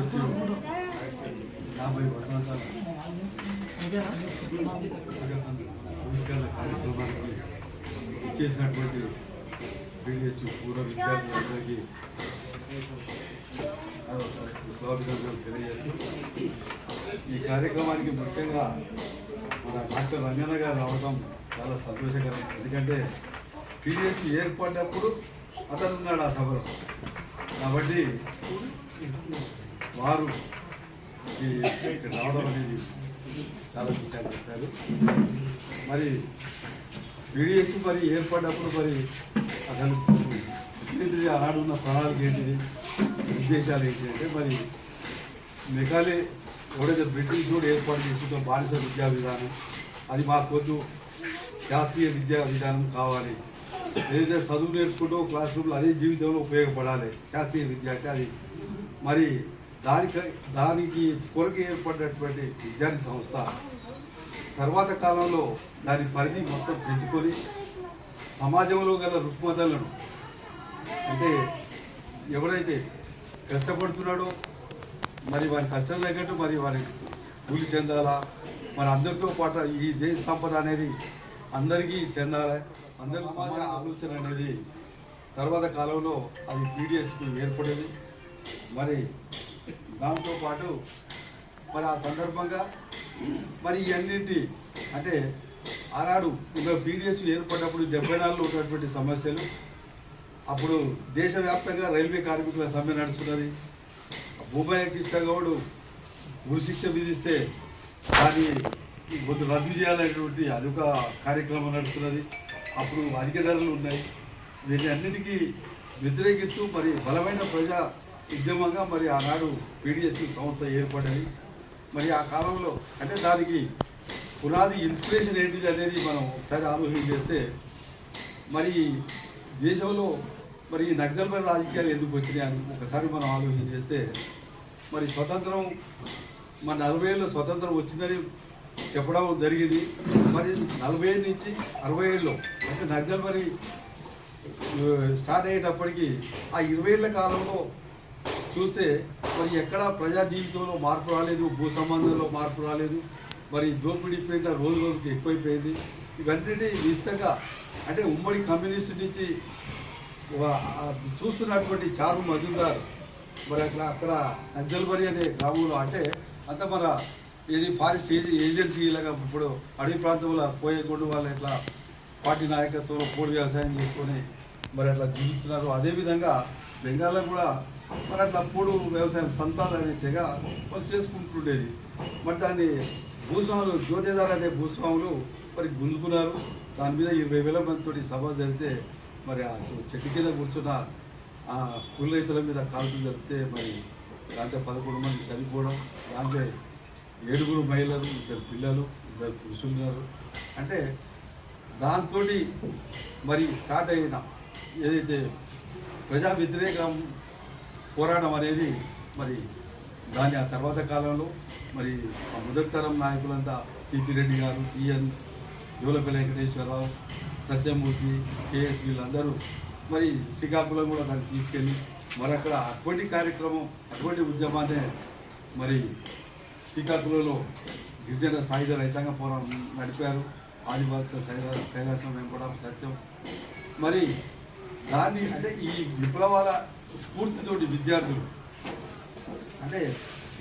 PDS యాభై వసంతాల కార్యక్రమానికి ఇచ్చేసినటువంటి బీడిఎస్ పూర్వ విద్యార్థులందరికీ స్వాగతం తెలియజేస్తూ ఈ కార్యక్రమానికి ముఖ్యంగా మన డాక్టర్ రంగన్న గారు రావడం చాలా సంతోషకరం. ఎందుకంటే పీడిఎస్ ఏర్పడినప్పుడు అతనున్నాడు ఆ సభలో. కాబట్టి వారు ఈ ఇక్కడ రావడం అనేది చాలా విషయాలు చెప్పారు. మరి పీడిఎస్ మరి ఏర్పడినప్పుడు మరి అసలు ముఖ్యమంత్రి ఆడున్న ప్రణాళిక ఏంటిది? ఉద్దేశాలు ఏంటి అంటే మరి మెకాలే ఎవడైతే బ్రిటిష్ కూడా ఏర్పాటు చేసుకుంటాం బానిస విద్యా విధానం అది మాకు వద్దు శాస్త్రీయ విద్యా విధానం కావాలి. ఏదైతే చదువు నేర్చుకుంటూ క్లాస్ రూమ్లో అదే జీవితంలో ఉపయోగపడాలి. శాస్త్రీయ విద్య అంటే అది. మరి దానికి దానికి కొరకు ఏర్పడినటువంటి విద్యార్థి సంస్థ తర్వాత కాలంలో దాని పరిధి మొత్తం పెంచుకొని సమాజంలో గల రుగ్మతలను అంటే ఎవరైతే కష్టపడుతున్నాడో మరి వారి కష్టం తగ్గట్టు మరి వారి కూలి చెందాలా మరి అందరితో పాటు ఈ దేశ సంపద అనేది అందరికీ చెందాలి అందరూ సమాజ ఆలోచన అనేది తర్వాత కాలంలో అది పీడిఎస్కు ఏర్పడేది. మరి దాంతోపాటు మరి ఆ సందర్భంగా మరి ఇవన్నింటి అంటే ఆనాడు ఇంకా పీడిఎస్ ఏర్పడినప్పుడు డెబ్బై నాలుగులో ఉన్నటువంటి సమస్యలు. అప్పుడు దేశవ్యాప్తంగా రైల్వే కార్మికుల సమ్మె నడుస్తున్నది. భూపాయ గౌడు గురుశిక్ష విధిస్తే దాన్ని కొంచెం రద్దు చేయాలనేటువంటి అదొక కార్యక్రమం నడుస్తున్నది. అప్పుడు అధిక ధరలు ఉన్నాయి. వీటి అన్నిటికీ వ్యతిరేకిస్తూ మరి బలమైన ప్రజా ఉద్యమంగా మరి ఆనాడు పీడిఎస్ సంస్థ ఏర్పడింది. మరి ఆ కాలంలో అంటే దానికి పునాది ఇన్స్పిరేషన్ ఏంటిది అనేది మనం ఒకసారి ఆలోచన చేస్తే మరి దేశంలో మరి ఈ నక్సల్పై రాజకీయాలు ఎందుకు వచ్చినాయని అని ఒకసారి మనం ఆలోచన చేస్తే మరి స్వతంత్రం మన నలభై ఏళ్ళు స్వతంత్రం వచ్చిందని చెప్పడం జరిగింది. మరి నలభై ఏళ్ళ నుంచి అరవై ఏళ్ళు అంటే నక్సల్ మరి స్టార్ట్ అయ్యేటప్పటికి ఆ ఇరవై ఏళ్ళ కాలంలో చూస్తే మరి ఎక్కడ ప్రజా జీవితంలో మార్పు రాలేదు భూ సంబంధంలో మార్పు రాలేదు. మరి దోపిడీ పేట రోజు రోజుకి ఎక్కువైపోయింది. ఇవన్నీ నిశ్చితంగా అంటే ఉమ్మడి కమ్యూనిస్ట్ నుంచి చూస్తున్నటువంటి చారు మజుందార్ మరి అట్లా అక్కడ అంజల్బరి అనే గ్రామంలో అంటే అంత మన ఇది ఫారెస్ట్ ఏది ఏజెన్సీ ఇలాగా ఇప్పుడు అడవి ప్రాంతంలో పోయేకొండు వాళ్ళు ఇట్లా పార్టీ నాయకత్వంలో పూడి వ్యవసాయం చేసుకొని మరి అట్లా జీవిస్తున్నారు. అదేవిధంగా బెంగాల్లో కూడా మరి అట్లా పోడు వ్యవసాయం సంతాలు అనే వాళ్ళు చేసుకుంటుండేది. మరి దాన్ని భూస్వాములు జ్యోతిదారు అనే భూస్వాములు మరి గుంజుకున్నారు. దాని మీద ఇరవై వేల మందితోటి సభ జరిగితే మరి ఆ చెట్టు కింద కూర్చున్న ఆ కులరైతుల మీద కాల్పులు జరిపితే మరి దాంట్లో పదకొండు మంది చనిపోవడం దాంట్లో ఏడుగురు మహిళలు ఇద్దరు పిల్లలు ఇద్దరు పురుషులున్నారు అంటే దాంతో మరి స్టార్ట్ అయిన ఏదైతే ప్రజా వ్యతిరేకం పోరాటం అనేది మరి దాని ఆ తర్వాత కాలంలో మరి ఆ మొదటి తరం నాయకులంతా C P Reddy garu T N Jolapalli Venkateswara Rao Satyamurthy K S వీళ్ళందరూ మరి శ్రీకాకుళం కూడా దాన్ని తీసుకెళ్ళి మరి అక్కడ అటువంటి కార్యక్రమం అటువంటి ఉద్యమాన్నే మరి శ్రీకాకుళంలో గిరిజన సాయుధ రైతాంగ పోరాటం నడిపారు. ఆదివాస సైరా కైలాసం వెంకటం సత్యం. మరి దాన్ని అంటే ఈ విప్లవాల స్ఫూర్తితోటి విద్యార్థులు. అంటే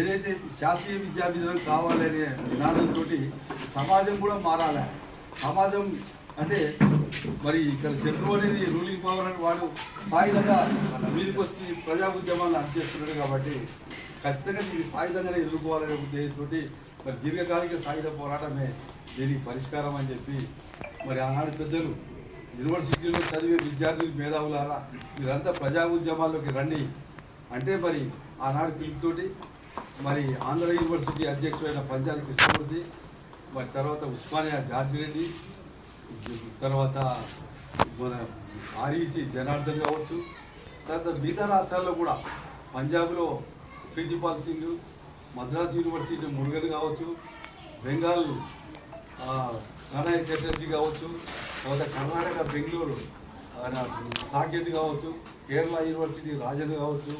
ఏదైతే శాస్త్రీయ విద్యా విధానం కావాలనే నినాదంతో సమాజం కూడా మారాలి. సమాజం అంటే మరి ఇక్కడ శత్రువు అనేది రూలింగ్ పవర్ అని వాడు సాయుధంగా మీదకి వచ్చి ప్రజా ఉద్యమాలను అందిస్తున్నాడు కాబట్టి ఖచ్చితంగా దీన్ని సాయుధంగానే ఎదుర్కోవాలనే ఉద్దేశంతో మరి దీర్ఘకాలిక సాయుధ పోరాటమే దీనికి పరిష్కారం అని చెప్పి మరి ఆనాడు పెద్దలు యూనివర్సిటీలో చదివే విద్యార్థులు మేధావులారా మీరంతా ప్రజా ఉద్యమాల్లోకి రండి. అంటే మరి ఆనాడు పిలుపుతోటి మరి ఆంధ్ర యూనివర్సిటీ అధ్యక్షుడైన పంచాయతీ కృష్ణమూర్తి మరి తర్వాత ఉస్మానియా జార్జి రెడ్డి తర్వాత మన ఆర్ఈసి జనార్దన్ కావచ్చు తర్వాత మిగతా రాష్ట్రాల్లో కూడా పంజాబ్లో ప్రిన్సిపాల్ సింగ్ మద్రాస్ యూనివర్సిటీ మురుగన్ కావచ్చు బెంగాల్ ప్రణయ్ చటర్జీ కావచ్చు తర్వాత కర్ణాటక బెంగళూరు ఆయన సాకేత్ కావచ్చు కేరళ యూనివర్సిటీ రాజన్ కావచ్చు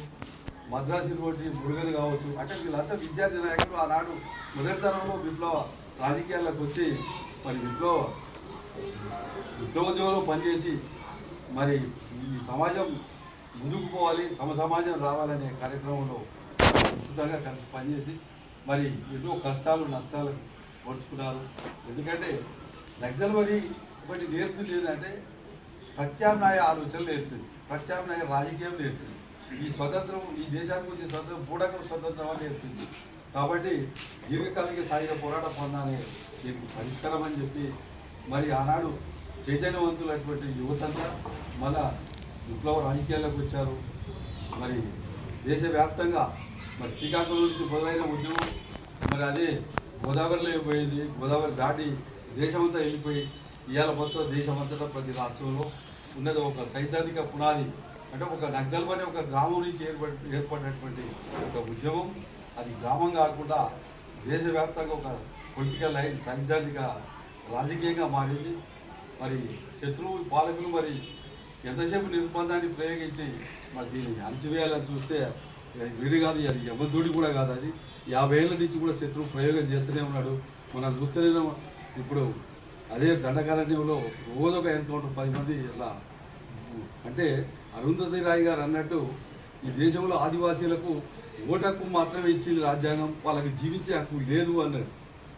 మద్రాసు యూనివర్సిటీ మురుగన్ కావచ్చు అంటే వీళ్ళంతా విద్యార్థి నాయకులు. ఆనాడు మొదటి తరంలో విప్లవ రాజకీయాల్లోకి వచ్చి మరి విప్లవ విప్లవోద్యోగంలో పనిచేసి మరి ఈ సమాజం ముందుకు పోవాలి సమ సమాజం రావాలనే కార్యక్రమంలో విస్తృతంగా కలిసి పనిచేసి మరి ఎన్నో కష్టాలు నష్టాలు ఓడ్చుకున్నారు ఎందుకంటే నక్సల్బరి ఒకటి నేర్పింది ఏంటంటే ప్రత్యామ్నాయ ఆలోచనలు నేర్పింది. ప్రత్యామ్నాయ రాజకీయం నేర్పింది. ఈ స్వతంత్రం ఈ దేశానికి వచ్చే స్వతంత్రం పూడకం స్వతంత్రం అని నేర్పింది. కాబట్టి దీర్ఘకాలిక సాయుధ పోరాట పొందానే దీనికి పరిష్కారం అని చెప్పి మరి ఆనాడు చైతన్యవంతులైనటువంటి యువతంతా మళ్ళా విప్లవ రాజకీయాల్లోకి వచ్చారు. మరి దేశవ్యాప్తంగా మరి శ్రీకాకుళం నుంచి మొదలైన ఉద్యమం మరి అదే గోదావరిలో పోయింది గోదావరి దాటి దేశమంతా వెళ్ళిపోయి ఇవాళ మొత్తం దేశమంతటా ప్రతి రాష్ట్రంలో ఉన్నది ఒక సైద్ధాంతిక పునాది. అంటే ఒక నక్సల్ అనే ఒక గ్రామం నుంచి ఏర్పడి ఏర్పడినటువంటి ఒక ఉద్యమం. అది గ్రామం కాకుండా దేశవ్యాప్తంగా ఒక పొలిటికల్ లైన్ సైద్ధాంతిక రాజకీయంగా మారింది. మరి శత్రువు పాలకులు మరి ఎంతసేపు నిర్బంధాన్ని ప్రయోగించి మరి దీన్ని అణచివేయాలని చూస్తే వీడి కాదు అది యమధుడి కూడా కాదు అది. యాభై ఏళ్ళ నుంచి కూడా శత్రువు ప్రయోగం చేస్తూనే ఉన్నాడు. మనం చూస్తేనే ఇప్పుడు అదే దండకారణ్యంలో రోజు ఒక ఎన్కౌంటర్ పది మంది ఇలా అంటే అరుంధతి రాయ్ గారు అన్నట్టు ఈ దేశంలో ఆదివాసీలకు ఓటు హక్కు మాత్రమే ఇచ్చింది రాజ్యాంగం వాళ్ళకి జీవించే హక్కు లేదు అన్నారు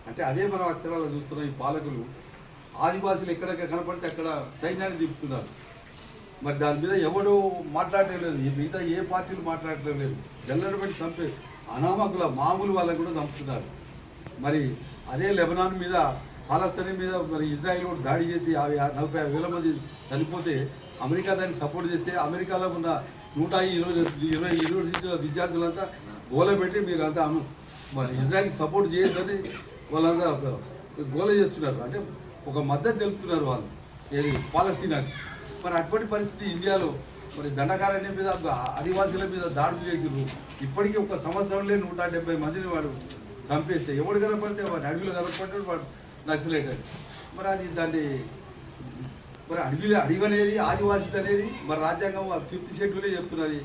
అంటే అదే మనం అక్షరాలు చూస్తున్నాం ఈ పాలకులు. ఆదివాసీలు ఎక్కడెక్కడ కనపడితే అక్కడ సైన్యాన్ని దింపుతున్నారు. మరి దాని మీద ఎవడు మాట్లాడటం లేదు. ఈ మిగతా ఏ పార్టీలు మాట్లాడటం లేదు. జల్లెడ పెట్టి చంపే అనామకుల మామూలు వాళ్ళని కూడా చంపుతున్నారు. మరి అదే లెబనాన్ మీద పాలస్తీన్ మీద మరి ఇజ్రాయెల్ కూడా దాడి చేసి అవి నలభై వేల మంది చనిపోతే అమెరికా దాన్ని సపోర్ట్ చేస్తే అమెరికాలో ఉన్న నూట ఇరవై ఇరవై యూనివర్సిటీల విద్యార్థులంతా గోల పెట్టి మీరంతా అను మరి ఇజ్రాయిల్కి సపోర్ట్ చేయొద్దని వాళ్ళంతా గోల చేస్తున్నారు. అంటే ఒక మద్దతు తెలుపుతున్నారు వాళ్ళు. ఏది? పాలస్తీనాకి. మరి అటువంటి పరిస్థితి ఇండియాలో మరి దండకారణ్యం మీద ఆదివాసీల మీద దాడులు చేసిర్రు. ఇప్పటికీ ఒక సంవత్సరంలో నూట డెబ్బై మందిని వాడు చంపేస్తే ఎవడు కనపడితే వాడు అడవిలో కనపడ్డాడు వాడు నక్సలైట్ అని మరి అది దాన్ని మరి అడవిలో అడవి అనేది ఆదివాసీ అనేది మరి రాజ్యాంగం ఫిఫ్త్ షెడ్యూలే చెప్తున్నది.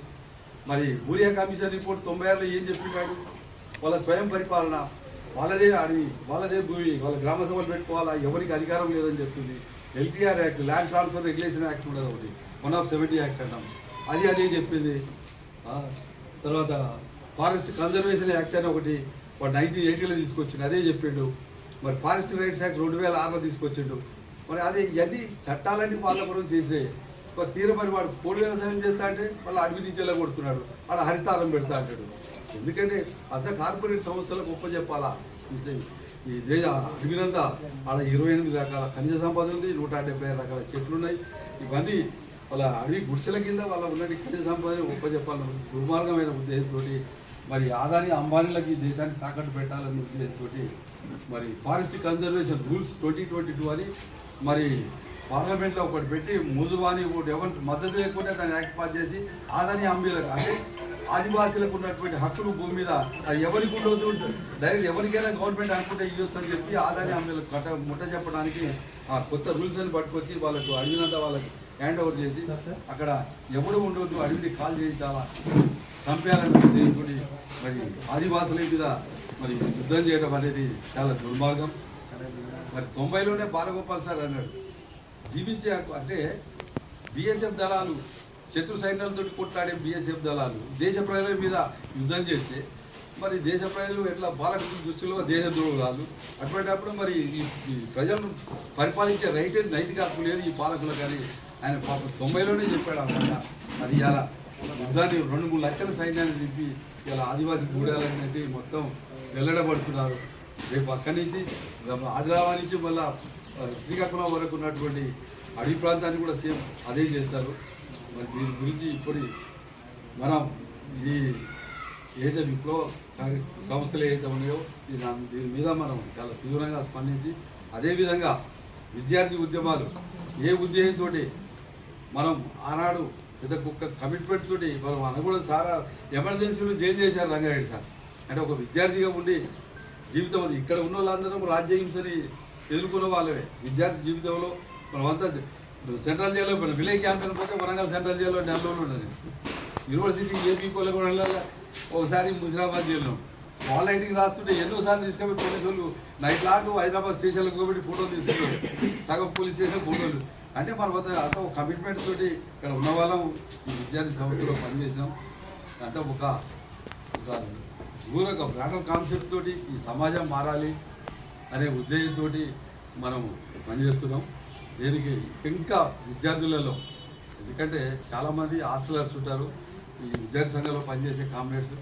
మరి ఊరియా కమిషన్ రిపోర్ట్ తొంభై ఆరులో ఏం చెప్పినాడు వాళ్ళ స్వయం పరిపాలన వాళ్ళదే అడవి వాళ్ళదే భూమి వాళ్ళ గ్రామ సభలు పెట్టుకోవాలా? ఎవరికి అధికారం లేదని చెప్తుంది LTR act land transfer regulation act ఉండదు ఒకటి. వన్ ఆఫ్ సెవెంటీ యాక్ట్ అంటాం. అది అదే చెప్పింది? తర్వాత ఫారెస్ట్ కన్జర్వేషన్ యాక్ట్ అని ఒకటి వాడు నైన్టీన్ ఎయిటీలో తీసుకొచ్చిండు. అదే చెప్పిండు. మరి ఫారెస్ట్ రైట్స్ యాక్ట్ రెండు వేల ఆరులో తీసుకొచ్చిండు. మరి అది ఇవన్నీ చట్టాలన్నీ వాళ్ళ గురించి చేసే. ఒక తీర మరి వాడు కోడి వ్యవసాయం చేస్తా అంటే మళ్ళీ అడవి నుంచి కొడుతున్నాడు. వాడు హరితారం పెడతా అంటాడు. ఎందుకంటే అంత కార్పొరేట్ సంస్థలకు గొప్ప చెప్పాలా ఈ- దేశ అడవినంతా ఆడ ఇరవై ఎనిమిది రకాల ఖనిజ సంపద ఉంది నూట డెబ్బై రకాల చెట్లు ఉన్నాయి. ఇవన్నీ వాళ్ళ అడవి గుడిసెల కింద వాళ్ళ ఉన్నటి ఖనిజ సంపదని గొప్ప దుర్మార్గమైన ఉద్దేశంతో మరి ఆదాని అంబానీలకి దేశాన్ని తాకట్టు పెట్టాలనే ఉద్దేశంతో మరి forest conservation rules twenty twenty two అని మరి పార్లమెంట్లో ఒకటి పెట్టి ముజువాని ఒకటి ఎవరి మద్దతు లేకుండా దాన్ని యాక్ట్ పాస్ చేసి ఆదాని అంబీలకు అంటే ఆదివాసీలకు ఉన్నటువంటి హక్కులు భూమి మీద అది ఎవరికి ఉండదు డైరెక్ట్ ఎవరికైనా గవర్నమెంట్ అనుకుంటే ఇవ్వచ్చు అని చెప్పి ఆదాని అంబీలకు కట్ట ముట్ట చెప్పడానికి ఆ కొత్త రూల్స్ అని పట్టుకొచ్చి వాళ్ళకు అడిగినంత వాళ్ళకి హ్యాండ్ ఓవర్ చేసి అక్కడ ఎవడు ఉండవద్దు అడవిని కాల్ చేయించాలా చంపేయాలని ఉద్దేశంతో మరి ఆదివాసుల మీద మరి యుద్ధం చేయడం అనేది చాలా దుర్మార్గం. మరి తొంభైలోనే బాలగోపాల్ సార్ అన్నాడు. జీవించే అంటే బిఎస్ఎఫ్ దళాలు శత్రు సైన్యాలతో కొట్లాడే బిఎస్ఎఫ్ దళాలు దేశ ప్రజల మీద యుద్ధం చేస్తే మరి దేశ ప్రజలు ఎట్లా పాలకుల దృష్టిలో దేశ ద్రోహాలు అటువంటిప్పుడు మరి ఈ ప్రజలను పరిపాలించే రైట్ నైతిక హక్కు లేదు ఈ పాలకులు కానీ. ఆయన పాప తొంభైలోనే చెప్పాడు అనమాట అది ఇలా యుద్ధాన్ని రెండు మూడు లక్షల సైన్యాన్ని దింపి ఇలా ఆదివాసీ గూడాలనేది మొత్తం వెల్లడబడుతున్నారు. రేపు అక్కడి నుంచి ఆదిలాబాద్ నుంచి మళ్ళా శ్రీకాకుళం వరకు ఉన్నటువంటి అడవి ప్రాంతాన్ని కూడా సేమ్ అదే చేస్తారు. మరి దీని గురించి ఇప్పుడు మనం ఈ ఏదైతే విప్లవ సంస్థలు ఏదైతే ఉన్నాయో దీని దీని మీద మనం చాలా తీవ్రంగా స్పందించి అదేవిధంగా విద్యార్థి ఉద్యమాలు ఏ ఉద్యమంతో మనం ఆనాడు పెద్ద కుక్క కమిట్మెంట్ తోటి మనం కూడా సారా ఎమర్జెన్సీలో జైలు చేశారు రంగారెడ్డి సార్. అంటే ఒక విద్యార్థిగా ఉండి జీవితం అది ఇక్కడ ఉన్న వాళ్ళందరం రాజ్యహింసని ఎదుర్కొన్న వాళ్ళే విద్యార్థి జీవితంలో మనమంతా సెంట్రల్ జైల్లో విలేజ్ క్యాంప్ అని పోతే వరంగల్ సెంట్రల్ జైల్లో నెల ఉండదు యూనివర్సిటీ ఏపీ కూడా వెళ్ళాలి. ఒకసారి ముజిరాబాద్ జైల్లో. వాళ్ళ ఇంటికి రాస్తుంటే ఎన్నోసార్లు తీసుకెళ్ళి పోలీసు వాళ్ళు నైట్ లాగా హైదరాబాద్ స్టేషన్లకు కాబట్టి ఫోటోలు తీసుకున్నారు. సగం పోలీస్ స్టేషన్ ఫోటోలు. అంటే మన వద్ద అంతా ఒక కమిట్మెంట్ తోటి ఇక్కడ ఉన్న వాళ్ళం. ఈ విద్యార్థి సంస్థలో పనిచేసాం అంటే ఒక ఒక ఊరొక బ్రాండర్ కాన్సెప్ట్ తోటి ఈ సమాజం మారాలి అనే ఉద్దేశంతో మనం పనిచేస్తున్నాం. దీనికి? ఇంకా విద్యార్థులలో. ఎందుకంటే చాలామంది హాస్టలర్స్ ఉంటారు. ఈ విద్యార్థి సంఘంలో పనిచేసే కామ్రేడ్స్.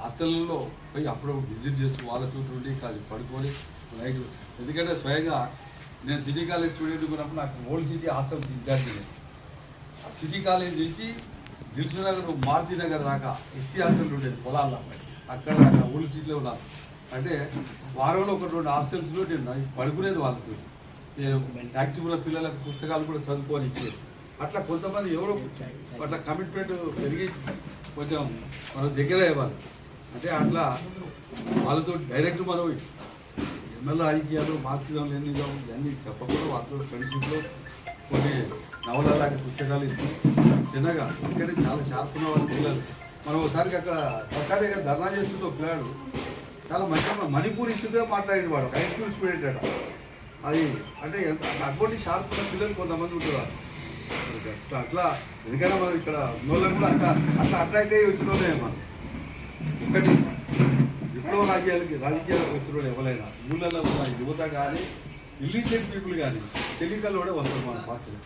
హాస్టల్లో పోయి అప్పుడు విజిట్ చేసి వాళ్ళ చుట్టూ ఉండి కాదు పడుకొని నైట్ ఎందుకంటే స్వయంగా నేను సిటీ కాలేజ్ స్టూడెంట్ ఉన్నప్పుడు నాకు ఓల్డ్ సిటీ హాస్టల్ విద్యార్థి సిటీ కాలేజ్ నుంచి దిల్సు నగర్ మారుతి నగర్ దాకా ఎస్టీ హాస్టల్ ఉండేది పొలాల్లో. అక్కడ దాకా ఓల్డ్ సిటీలో ఉన్నాను. అంటే వారంలో ఒక రెండు హాస్టల్స్లో నేను పడుకునేది వాళ్ళతో నేను యాక్టివ్ పిల్లలకు పుస్తకాలు కూడా చదువుకోవాలి ఇచ్చేది అట్లా కొంతమంది ఎవరో అట్లా కమిట్మెంట్ పెరిగి కొంచెం మనం దగ్గర అయ్యేవాళ్ళు అంటే అట్లా వాళ్ళతో డైరెక్ట్ మనం ఎమ్మెల్యే రాజకీయాలు మార్క్సిజం లెనిజం ఇవన్నీ చెప్పకుండా వాళ్ళతో ఫ్రెండ్షిప్లో కొన్ని నవల లాంటి పుస్తకాలు ఇస్తూ చిన్నగా ఎందుకంటే చాలా షార్ప్ ఉన్న పిల్లలు. మనం ఒకసారికి అక్కడ ఒక్కడే ధర్నా చేస్తుంటే ఒక పిల్లాడు. చాలా మంచిగా మణిపూర్ ఇష్యూగా మాట్లాడేవాడు హై స్కూల్ స్టూడెంట్ అట. అది అంటే ఎంత అటువంటి షార్ప్ ఉన్న పిల్లలు కొంతమంది ఉంటారు. అట్లా అట్లా ఎందుకంటే మనం ఇక్కడ ఉన్నోళ్ళని కూడా అట్లా అట్లా అట్రాక్ట్ అయ్యి వచ్చిన వాళ్ళే మనం. ఒకటి విప్లవ రాజ్యాలకి రాజకీయాలకు వచ్చిన వాళ్ళు ఎవరైనా ఊళ్ళలో ఉన్న యువత కానీ ఇల్లిటెడ్ పీపుల్ కానీ తెలియకల్లో కూడా వస్తారు మన పార్టీలో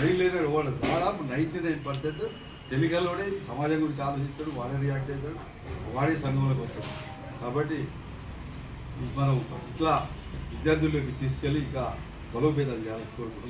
రైల్వేలో వాడు దాదాపు నైంటీ నైన్ పర్సెంట్ తెలియకల్లోనే సమాజం గురించి ఆలోచిస్తాడు వాడే రియాక్ట్ అవుతాడు వాడే సంఘంలోకి వస్తాడు కాబట్టి మనం ఇట్లా విద్యార్థుల్లోకి తీసుకెళ్ళి ఇంకా బలోపేతం చేయాలని కోరుకుంటూ